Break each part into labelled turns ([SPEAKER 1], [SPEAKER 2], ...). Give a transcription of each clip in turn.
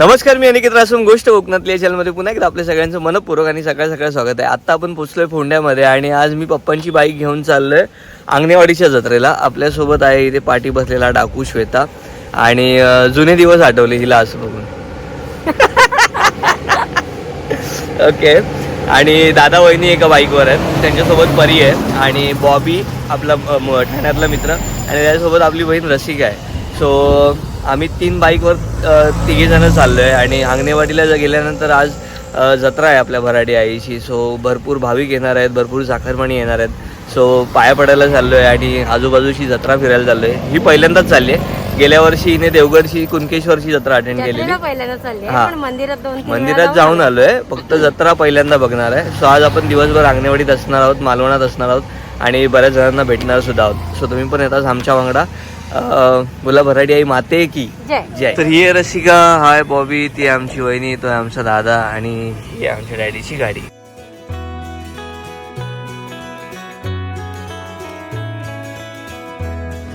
[SPEAKER 1] नमस्कार मी अनिकेत रासून गोष्ट कोकणातली. या चॅनलमध्ये पुन्हा एकदा आपल्या सगळ्यांचं मनपूर्वक आणि सकाळ सकाळ स्वागत आहे. आत्ता आपण पोचलोय फोंड्यामध्ये आणि आज मी पप्पांची बाईक घेऊन चाललोय आंगणेवाडीच्या जत्रेला. आपल्यासोबत आहे इथे पाठी बसलेला डाकू श्वेता. आणि जुने दिवस आठवले हिला असं बघून. ओके आणि दादा वहिनी एका बाईकवर आहेत. त्यांच्यासोबत परी आहे. आणि बॉबी आपला ठाण्यातला मित्र. आणि त्याच्यासोबत आपली बहीण रसिका आहे. सो आम्ही तीन बाईकवर तिघे जण चाललो आहे आणि अंगणेवाडीला ज- गेल्यानंतर आज जत्रा आहे आपल्या भराडी आईची. सो भरपूर भाविक येणार आहेत भरपूर साखरमणी येणार आहेत. सो पाया पडायला चाललो आहे आणि आजूबाजूची जत्रा फिरायला चाललो आहे ही पहिल्यांदाच चालली आहे. गेल्या वर्षी हिने देवगडची कुणकेश्वरची जत्रा अटेंड केलेली. हा.
[SPEAKER 2] मंदिरात
[SPEAKER 1] जाऊन आलोय. फक्त जत्रा पहिल्यांदा बघणार आहे. सो आज आपण दिवसभर अंगणेवाडीत असणार आहोत मालवणात असणार आहोत आणि बऱ्याच जणांना भेटणार सुद्धा आहोत. सो तुम्ही पण येतात आमच्या वांगडा. बोला भराडी आई माते की?
[SPEAKER 2] जय.
[SPEAKER 1] जय. तर ही रसिका हाय बॉबी ती आमची वहिनी तो आमचा दादा आणि ही आमच्या डॅडीची गाडी.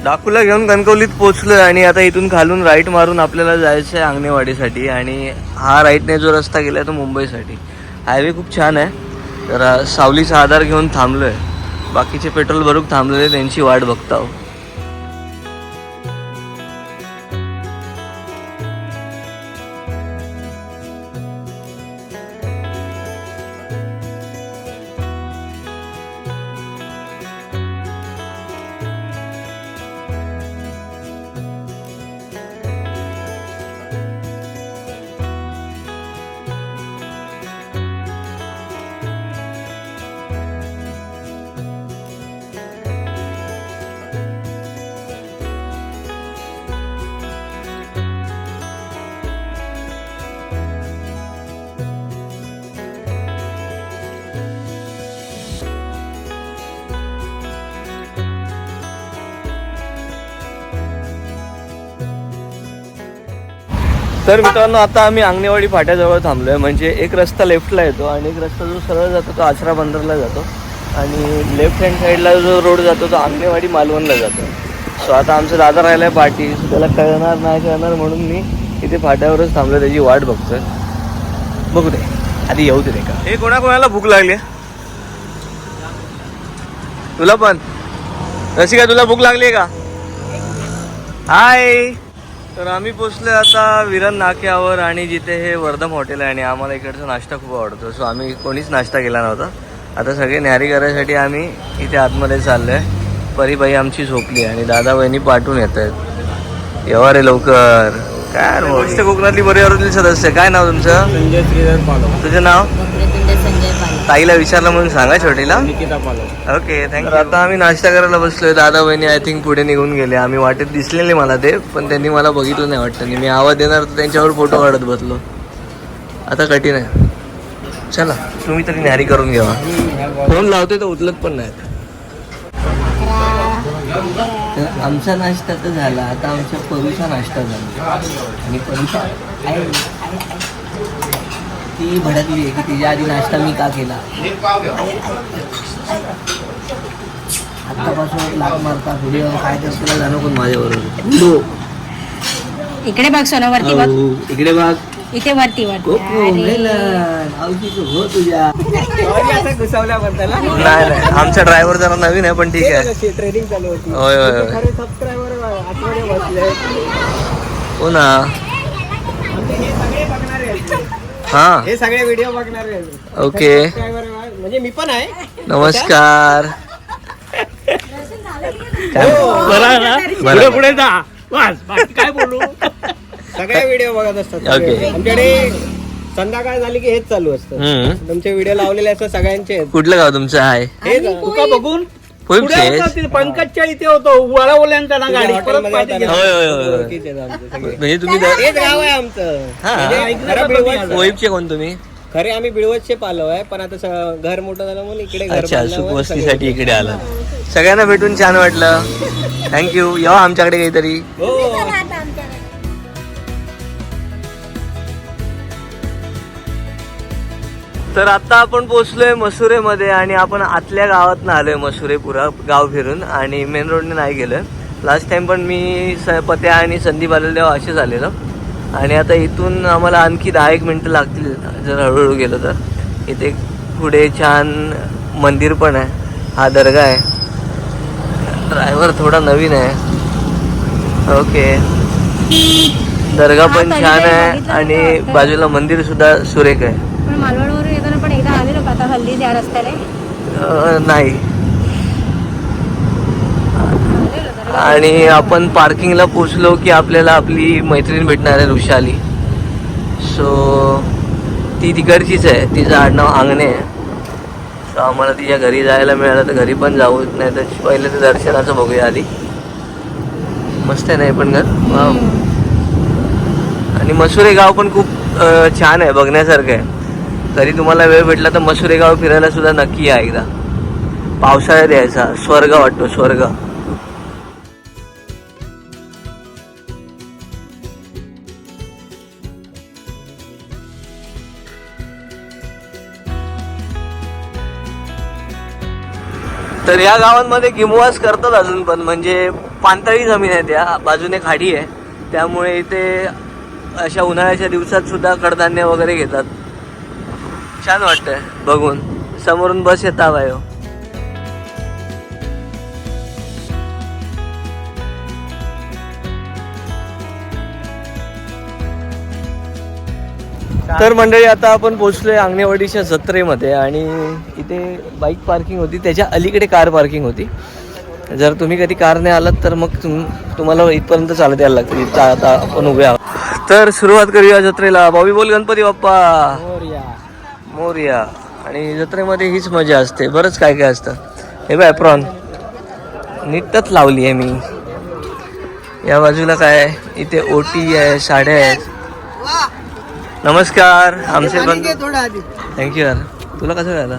[SPEAKER 1] डाकूला घेऊन कणकवलीत पोहोचलोय आणि आता इथून खालून राईट मारून आपल्याला जायचं आहे अंगणेवाडीसाठी आणि हा राईटने जो रस्ता गेलाय तो मुंबईसाठी. हायवे खूप छान आहे तर सावलीचा आधार घेऊन थांबलोय. बाकीचे पेट्रोल भरूक थांबलेले त्यांची वाट बघता तर मित्रांनो आता आम्ही अंगणेवाडी फाट्याजवळ थांबलो आहे म्हणजे एक रस्ता लेफ्टला येतो आणि एक रस्ता जो सरळ जातो तो आचरा बंदरला जातो. आणि लेफ्ट हँड साईडला जो रोड जातो तो अंगणेवाडी मालवणला जातो. सो आता आमचा दादा राहिलाय पाठी सो त्याला कळणार नाही कळणार म्हणून मी इथे फाट्यावरच थांबलो त्याची वाट बघतोय. बघू दे. आधी येऊ दे रे का? हे कोणाकोणाला भूक लागली? तुला पण. रसिका तुला भूक लागली का? हाय तर आम्ही पोचलोय आता विरन नाक्यावर आणि जिथे हे वर्धम हॉटेल आहे आणि आम्हाला इकडचा नाश्ता खूप आवडतो. सो आम्ही कोणीच नाश्ता केला नव्हता. आता सगळे न्यारी करायसाठी आम्ही इथे आतमध्ये चाललोय. परीबाई आमची झोपली आणि दादा वहिनी पाठवून येत आहेत. येवा रे लवकर. काय कोकणातली परिवारातील सदस्य. काय नाव तुमचं?
[SPEAKER 3] संजय श्रीधर पालव
[SPEAKER 1] तुझं नाव? ताईला विचारलं म्हणून सांगा छोटीला. ओके थँक्यू आता आम्ही नाश्ता करायला बसलोय. दादा बहिणी आय थिंक पुढे निघून गेले. आम्ही वाटेत दिसलेले मला ते पण त्यांनी मला बघितलं नाही वाटतं. मी आवाज देणार तर त्यांच्यावर फोटो काढत बसलो. आता कठीण आहे. चला तुम्ही तरी न्यारी करून घ्यावा फोन लावतोय तर उचलत पण नाहीत. तर आमचा नाश्ता तर झाला. आता आमच्या परूचा नाश्ता झाला. आणि परूचा. ती भडकली आहे की तिच्या आधी नाश्ता मी का केला? आत्तापासून लाग मारता व्हिडिओ काय तर तुला जाणं पण माझ्याबरोबर
[SPEAKER 2] इकडे बघ सोना वरती बघ.
[SPEAKER 1] हो, इकडे बघ.
[SPEAKER 2] इथे वरती वरती.
[SPEAKER 1] कोको
[SPEAKER 2] अरे.
[SPEAKER 1] मेलन, आवडीचं हो तुझ्या.
[SPEAKER 3] घुसावल्याबद्दल
[SPEAKER 1] नाही नाही. आमचा ड्रायव्हर जरा नवीन आहे पण ठीक आहे.
[SPEAKER 3] ट्रेनिंग चालू होती.
[SPEAKER 1] होय होय होय.
[SPEAKER 3] खरे सबस्क्रायबर बसले.
[SPEAKER 1] हो ना.
[SPEAKER 3] हे सगळे.
[SPEAKER 1] हा
[SPEAKER 3] हे सगळे व्हिडिओ बघणारे आहेत.
[SPEAKER 1] ओके
[SPEAKER 3] म्हणजे मी पण आहे
[SPEAKER 1] नमस्कार काय बरं.
[SPEAKER 3] पुढे जा बस बाकी काय बोलू सगळे व्हिडिओ बघत असतात सगळे.
[SPEAKER 1] Okay.
[SPEAKER 3] आमच्याकडे संध्याकाळ झाली की हेच चालू असतं
[SPEAKER 1] हम्म.
[SPEAKER 3] तुमचे व्हिडिओ लावलेले असतात सगळ्यांचे.
[SPEAKER 1] कुठलं गाव तुमचं आहे
[SPEAKER 3] हे.
[SPEAKER 4] तुका बघून
[SPEAKER 1] होय
[SPEAKER 4] पुढे होता तिथे पंकजच्या इथे होतो वळवल्यांचा ना गाडी परत
[SPEAKER 3] हॉटेलमध्ये
[SPEAKER 4] पाहिजे
[SPEAKER 3] जाताना
[SPEAKER 1] होय, होय, होय.
[SPEAKER 3] ओळखीचे आहेत आमचे सगळे.
[SPEAKER 1] म्हणजे तुम्ही द-
[SPEAKER 3] हेच गाव आहे आमचं.
[SPEAKER 1] हा.
[SPEAKER 3] म्हणजे खरं बिळवत
[SPEAKER 1] वैभचे कोण तुम्ही?
[SPEAKER 3] खरे आम्ही बिळवतचे पालव आहे पण आता स- घर मोठं झालं म्हणून इकडे घर
[SPEAKER 1] अच्छा
[SPEAKER 3] बांधल्यावर
[SPEAKER 1] सुखवस्तीसाठी इकडे आला. सगळ्यांना भेटून छान वाटलं. थँक्यू येवा आमच्याकडे काहीतरी.
[SPEAKER 3] सगळे- हो
[SPEAKER 1] तर आता आपण पोहोचलोय मसुरेमध्ये आणि आपण आतल्या गावात आलोय मसुरे पुरा गाव फिरून आणि मेन रोडने नाही गेलोय. लास्ट टाइम पण मी स- पत्या आणि संदीप आलेलो असेच आलेलो. आणि आता इथून आम्हाला आणखी दहा एक मिनटं लागतील जर हळूहळू गेलो तर. इथे पुढे छान मंदिर पण आहे. हा दर्गा आहे. ड्रायव्हर थोडा नवीन आहे. ओके दर्गा पण छान आहे आणि. बाजूला मंदिर सुद्धा सुरेख आहे
[SPEAKER 2] पण मालवणवरून येताना पण एकदा आलेलो का आता हल्ली त्या रस्त्याने?
[SPEAKER 1] नाही. आणि आपण पार्किंगला पोचलो की आपल्याला आपली मैत्रीण भेटणार आहे ऋषाली सो ती तिकडचीच आहे. तिचं आडनाव आंगणे आहे. सो आम्हाला तिच्या घरी जायला मिळालं तर घरी पण जाऊ. नाही तर पहिले तर दर्शनाचं बघूया आधी. मस्त आहे नाही पण घर? आणि मसुरे गाव पण खूप छान आहे. बघण्यासारखं आहे. तरी तुम्हाला वेळ भेटला तर मसुरे गाव फिरायला सुद्धा नक्की या एकदा. पावसाळ्यात यायचा. स्वर्ग वाटतो स्वर्ग. तर या गावांमध्ये किमवास करतात अजून पण. म्हणजे पाणतळी जमीन आहे त्या. बाजूने खाडी आहे. त्यामुळे इथे अशा उन्हाळ्याच्या दिवसात सुद्धा कडधान्य वगैरे घेतात. छान वाटतंय. बघून. समोरून बस येता बायो हो. तर मंडळी आता आपण पोहोचलोय अंगणेवाडीच्या जत्रेमध्ये आणि इथे बाईक पार्किंग होती. त्याच्या अलीकडे कार पार्किंग होती. जर तुम्ही कधी कारने आलात तर मग तुम तुम्हाला इथपर्यंत चालत यायला लागते इथं आता आपण उभे आहोत. तर सुरुवात करूया जत्रेला. बॉबी बोल गणपती बाप्पा. हो, मोर्या. आणि जत्रेमध्ये हीच मजा असते. बरंच काय काय असतं. हे बाय प्रॉन नीटच लावली आहे मी. या बाजूला काय आहे? इथे ओटी आहे साड्या आहेत. नमस्कार आमचे
[SPEAKER 3] आधी.
[SPEAKER 1] थँक्यू यार. तुला कसं कळलं?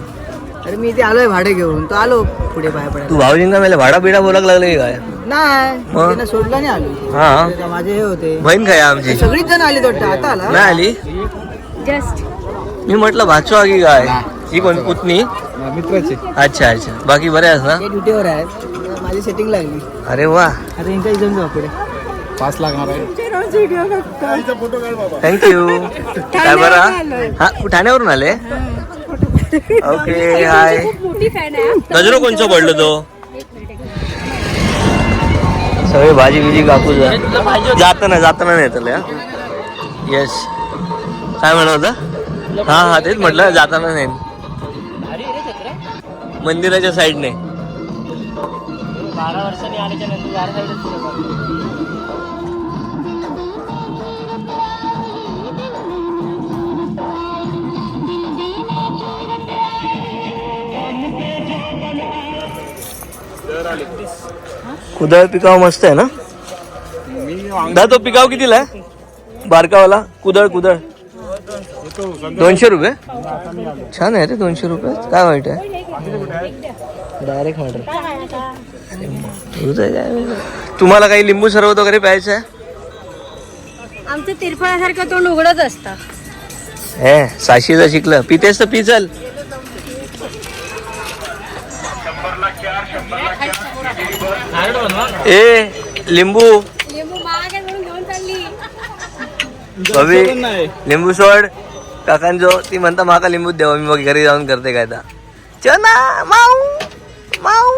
[SPEAKER 3] अरे मी इथे आलोय भाडे घेऊन. तो आलो पुढे पडायला.
[SPEAKER 1] तू भाऊजींना मेले भाडा बिडा बोलाक लागले की काय?
[SPEAKER 3] नाही. सोडलं नाही आलो.
[SPEAKER 1] हा.
[SPEAKER 3] ते माझे हे होते.
[SPEAKER 1] बहीण काय आमची?
[SPEAKER 3] सगळीच जण आली वाटतं. आता आला.
[SPEAKER 1] नाही आली?
[SPEAKER 2] जस्ट
[SPEAKER 1] मी म्हटलं भाचो की काय? ही कोण पुतणी?
[SPEAKER 3] मित्राचे
[SPEAKER 1] अच्छा अच्छा. बाकी बरे आहेस ना?
[SPEAKER 3] ड्युटीवर आहेत. माझी सेटिंग लागली.
[SPEAKER 1] अरे वा.
[SPEAKER 3] अरे यांच्या इथून जाऊ पुढे. पास लागणार आहे.
[SPEAKER 1] थँक्यू काय बरं? हा ठाण्यावरून आले? ओके हाय
[SPEAKER 2] आहे
[SPEAKER 1] गजरो कोणचं पडलो तो? सगळे भाजी बिजी कापूस जाताना जाताना नाही त्याला येस काय म्हणत होता? हा हा तेच म्हटलं जाताना नाही. मंदिराच्या साईडने.
[SPEAKER 3] बारा वर्षांनी आल्याच्यानंतर
[SPEAKER 1] कुदळ पिकाव मस्त आहे ना? दा तो पिकाव कितीला आहे? बारकावाला? कुदळ कुदळ. दोनशे रुपये? छान आहे रे दोनशे रुपये. काय वाईट आहे? डायरेक्ट ऑर्डर तुम्हाला काही लिंबू सरबत वगैरे प्यायचं आहे?
[SPEAKER 2] आमचं तिरफळासारखं तोंड उघडत असतं.
[SPEAKER 1] हे साशीचं शिकलं. पितेस तर पी चल. ए लिंबू.
[SPEAKER 2] लिंबू महाग आहे म्हणून घेऊन चालली.
[SPEAKER 1] बबी लिंबू सोड. काकांजो ती म्हणता माका लिंबू देवा मी मग घरी जाऊन करते काय ता. चना माऊ माऊ.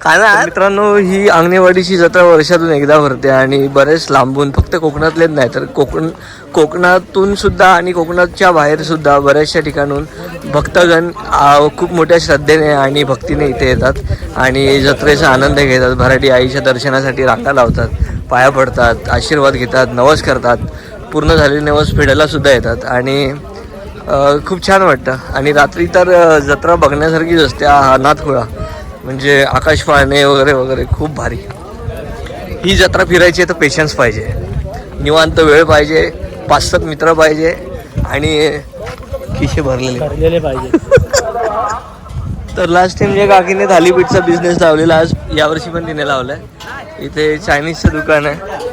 [SPEAKER 1] खाना मित्रांनो ही अंगणेवाडीची जत्रा वर्षातून एकदा भरते आणि बरेच लांबून फक्त कोकणातलेच नाही तर कोकण कोकणातून सुद्धा आणि कोकणाच्या बाहेर सुद्धा बऱ्याचशा ठिकाणून भक्तगण खूप मोठ्या श्रद्धेने आणि भक्तीने इथे येतात आणि जत्रेचा आनंद घेतात भराटी आईच्या दर्शनासाठी रांगा लावतात पाया पडतात आशीर्वाद घेतात नवस करतात पूर्ण झालेले नवस फेडायला सुद्धा येतात आणि खूप छान वाटतं. आणि रात्री तर जत्रा बघण्यासारखीच असते हा नाथखोळा म्हणजे आकाश पाळणे वगैरे वगैरे खूप भारी. ही जत्रा फिरायची आहे तर पेशन्स पाहिजे. निवांत वेळ पाहिजे पाच सात मित्र पाहिजे आणि खिशे भरलेले.
[SPEAKER 3] भरलेले पाहिजे.
[SPEAKER 1] तर लास्ट टाइम जे काकीने थालीपीठचा बिझनेस लावलेला आज यावर्षी पण तिने लावलाय. इथे चायनीजचं दुकान आहे.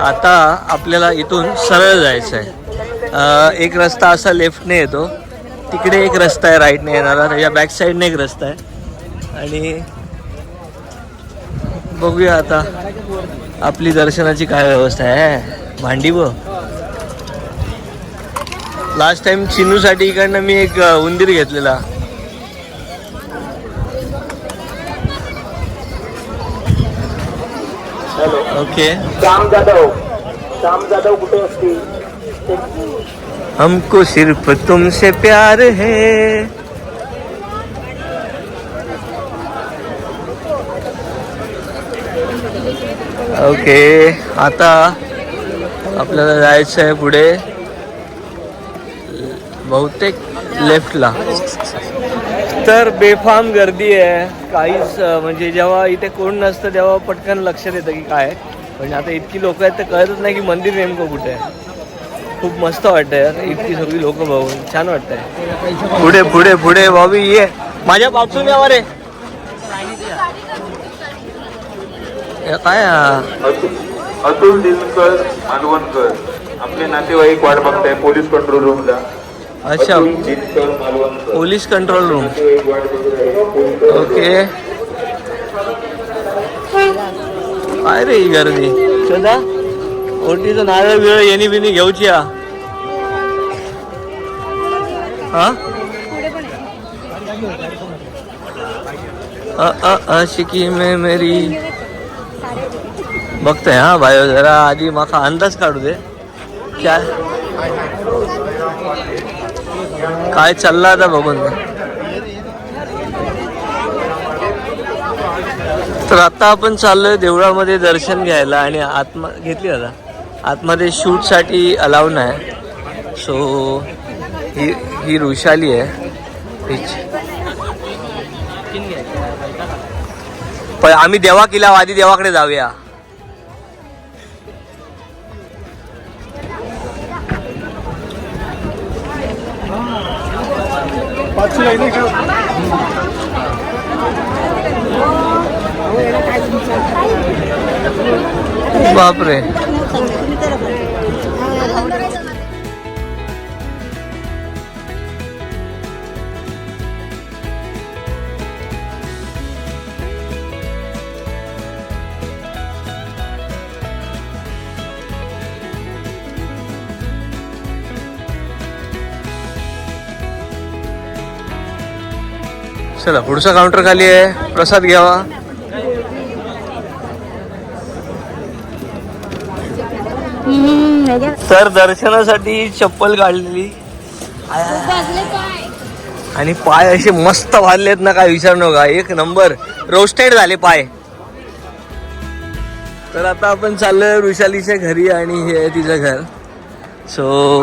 [SPEAKER 1] आता आपल्याला इथून सरळ जायचं आहे एक रस्ता असा लेफ्टने येतो. तिकडे एक रस्ता आहे राईटने येणारा. त्याच्या बॅक साईडने एक रस्ता आहे. आणि बघूया आता आपली दर्शनाची काय व्यवस्था आहे भांडी व लास्ट टाइम चिनूसाठी इकडनं मी एक उंदीर घेतलेला. ओके
[SPEAKER 5] श्याम जाधव. श्याम जाधव कुठे असतील?
[SPEAKER 1] हमको सिर्फ तुमसे प्यार है। ओके आता आपल्याला जायचं आहे पुढे. बहुतेक लेफ्टला. तर बेफाम गर्दी आहे. काहीच म्हणजे जेव्हा इथे कोण नसतं तेव्हा पटकन लक्षात येतं की काय म्हणजे आता इतकी लोक आहेत तर कळतच नाही की मंदिर नेमकं कुठे आहे. खूप मस्त वाटतंय. यार इतकी सगळी लोक बघून छान वाटतंय. पुढे पुढे पुढे बॉबी ये. माझ्या पासून यावर रे. काय?
[SPEAKER 6] अतुल दिनकर मालवणकर. आपले नातेवाईक वाट बघताय पोलीस कंट्रोल रूमला
[SPEAKER 1] अच्छा. Police control room okay. काय रे ही गर्दी? सदा ओटीचं नारळ बिळ येणी बिनी घेऊची हा हा? अ मेरी. बघतोय हा भाई जरा आधी माका अंदाज काढू दे. काय काय चाललं आता बघून. तर आता आपण चाललोय देवळामध्ये दर्शन घ्यायला आणि आत्मा घेतली आता. आतमध्ये शूटसाठी अलाव नाही. सो ही ही रुशाली आहे. हिच- पण आम्ही देवा केला आधी देवाकडे जाऊया. बापरे. चला पुढचा काउंटर खाली आहे. प्रसाद घ्यावा. तर दर्शनासाठी चप्पल काढलेली. आणि पाय असे मस्त वाढलेत ना काय विचार नका. एक नंबर. रोस्टेड झाले पाय. तर आता आपण चाललोय वृषालीच्या घरी आणि हे आहे तिचं घर. सो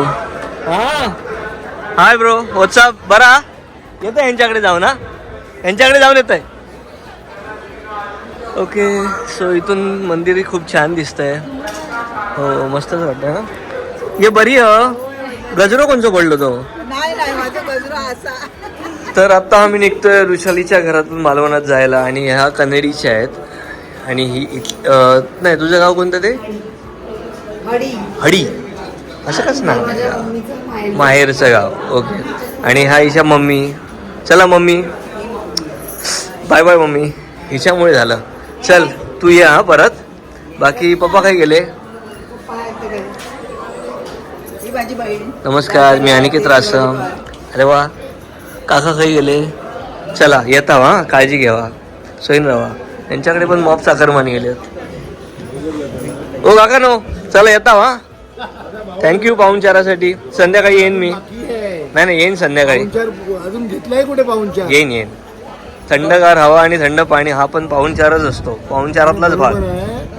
[SPEAKER 1] हा. हाय ब्रो व्हॉट्सअप बरा? येतं यांच्याकडे जाऊ ना? यांच्याकडे जाऊन येत आहे ओके सो इथून मंदिर खूप छान दिसतंय. हो मस्तच वाटतंय ना ये बरी ह? गजरो कोणचं पडलो तो?
[SPEAKER 7] नाही नाही माझा गजरा असा.
[SPEAKER 1] तर आता आम्ही निघतोय वृषालीच्या घरातून मालवणात जायला आणि ह्या कनेडीच्या आहेत. आणि ही इथ- नाही तुझं गाव कोणतं ते?
[SPEAKER 7] हडी.
[SPEAKER 1] हडी. असं कस ना माहेरचं गाव. ओके आणि हा हिच्या मम्मी. चला मम्मी. Bye bye mummy. हिच्यामुळे झालं. चल तू ये हा परत. बाकी पप्पा काय गेले.
[SPEAKER 7] ही
[SPEAKER 1] नमस्कार मी अनिकेत रासम. अरे वा. काका काही गेले? चला येता वा काळजी घ्यावा सोयीन राहा यांच्याकडे पण मॉप चाकरमानी गेले ओ काका नो. चला येता वा. थँक्यू पाहुणचारासाठी संध्याकाळी येईन मी. नाही नाही येईन संध्याकाळी.
[SPEAKER 4] अजून घेतलाय कुठे पाहुणच्या
[SPEAKER 1] येईन येईन. थंडगार हवा आणि थंड पाणी हा पण पाहुणचारच असतो. पाहुणचारातलाच भाग.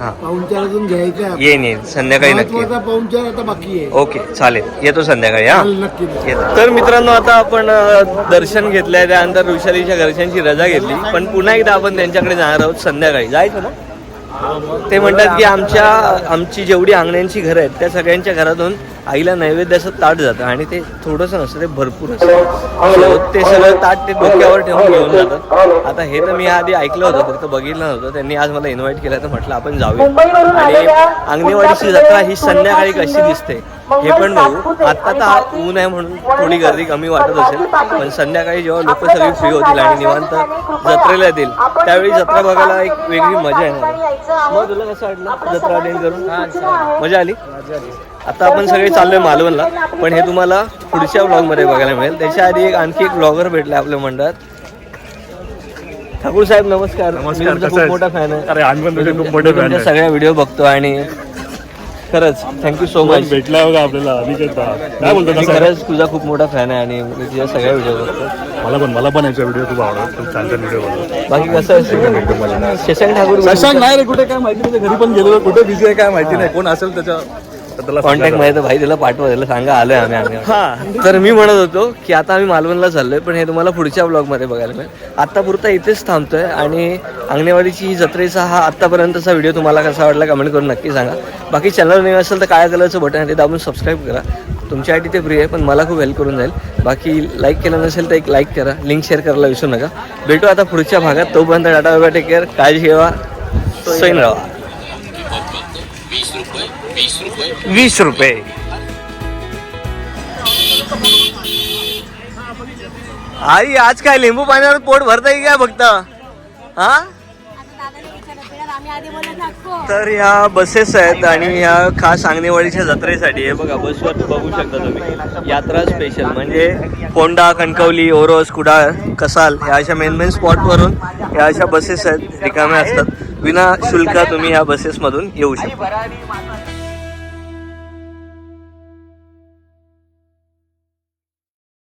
[SPEAKER 1] हा.
[SPEAKER 4] पाहुणचार अजून घ्यायचा
[SPEAKER 1] येईन येईन संध्याकाळी नक्की येईन.
[SPEAKER 4] पाहुणचार आता बाकी आहे.
[SPEAKER 1] ओके चालेल. येतो संध्याकाळी हा.
[SPEAKER 4] नक्की
[SPEAKER 1] येतो. तर मित्रांनो आता आपण दर्शन घेतलंय. त्यानंतर वृषालीच्या घरच्यांची रजा घेतली. पण पुन्हा एकदा आपण त्यांच्याकडे जाणार आहोत संध्याकाळी. जायचं ना? ते म्हणतात की आमच्या आमची जेवढी अंगण्यांची घरं आहेत त्या सगळ्यांच्या घरातून आईला नैवेद्याचं ताट जातं आणि ते थोडंसं नसतं ते भरपूर असतं. ते सगळं ताट ते डोक्यावर ठेवून घेऊन जातात. आता हे तर मी आधी ऐकलं होतं फक्त बघितलं नव्हतं. त्यांनी आज मला इन्व्हाइट केलं तर म्हटलं आपण जाऊया. आणि अंगणेवाडीची जत्रा ही संध्याकाळी कशी दिसते? हे पण बघू. आता तर ऊन आहे म्हणून थोडी गर्दी कमी वाटत असेल. पण संध्याकाळी जेव्हा लोक सगळी फ्री होतील आणि निवांत जत्रेला येतील त्यावेळी जत्रा बघायला एक वेगळी मजा येणार मग तुला कसं वाटलं जत्रा अटेंड करून? मजा आली. आता आपण सगळे चाललोय मालवणला पण हे तुम्हाला पुढच्या ब्लॉगमध्ये बघायला मिळेल. त्याच्या आधी एक आणखी एक ब्लॉगर भेटला आपल्या मंडळात. ठाकूर साहेब नमस्कार. नमस्कार खूप मोठा फॅन आहे.
[SPEAKER 8] अरे आम्ही पण तुझे खूप मोठे
[SPEAKER 1] मी
[SPEAKER 8] fan
[SPEAKER 1] तुमच्या
[SPEAKER 8] आहे.
[SPEAKER 1] सगळ्या व्हिडिओ बघतो आणि खरंच. थँक्यू सो मच
[SPEAKER 8] भेटला बघा आपल्याला? काय बोलतो
[SPEAKER 1] मी
[SPEAKER 8] कसं आहे?
[SPEAKER 1] खरंच तुझा खूप मोठा फॅन आहे आणि मी तुझ्या सगळ्या व्हिडिओ बघतो.
[SPEAKER 8] मला पण मला पण याचा व्हिडिओ खूप आवडतो खूप छान छान व्हिडिओ बनवतो
[SPEAKER 1] बाकी कसं आहे? शशांक ठाकूर
[SPEAKER 8] शशांक नाही रे कुठे? काय माहिती नाही घरी पण गेलो कुठे बिझी आहे काय माहिती नाही. कोण असेल त्याच्या
[SPEAKER 1] कॉन्टॅक्ट माहिती भाई त्याला पाठवा त्याला सांगा आलोय आम्ही आम्ही हा. तर मी म्हणत होतो की आता आम्ही मालवणला चाललोय पण हे तुम्हाला पुढच्या ब्लॉगमध्ये बघायला मिळेल. आत्तापुरता इथेच थांबतोय आणि अंगणेवाडीची जत्रेचा हा आत्तापर्यंतचा व्हिडिओ तुम्हाला कसा वाटला कमेंट करून नक्की सांगा. बाकी चॅनल नवीन असेल तर काय कलरचं बटन आहे ते दाबून सबस्क्राईब करा. तुमच्यासाठी ते फ्री आहे पण मला खूप हेल्प करून जाईल. बाकी लाईक केलं नसेल तर एक लाईक करा लिंक शेअर करायला विसरू नका. भेटू आता पुढच्या भागात. तोपर्यंत टाटा बाबा टेक केअर काळजी घेवा सोईन राहा. वीस रुपये. आई आज काय लिंबू पाण्यावर पोट भरता येईल काय फक्त? हा? तर ह्या बसेस आहेत आणि ह्या खास आंगणेवाडीच्या जत्रेसाठी आहे. बघा बसवर बघू शकता तुम्ही. यात्रा स्पेशल म्हणजे कोंडा कणकवली ओरोस कुडाळ कसाल ह्या अशा मेन मेन स्पॉटवरून ह्या अशा बसेस आहेत. रिकाम्या असतात. विना शुल्क तुम्ही ह्या बसेसमधून येऊ शकता.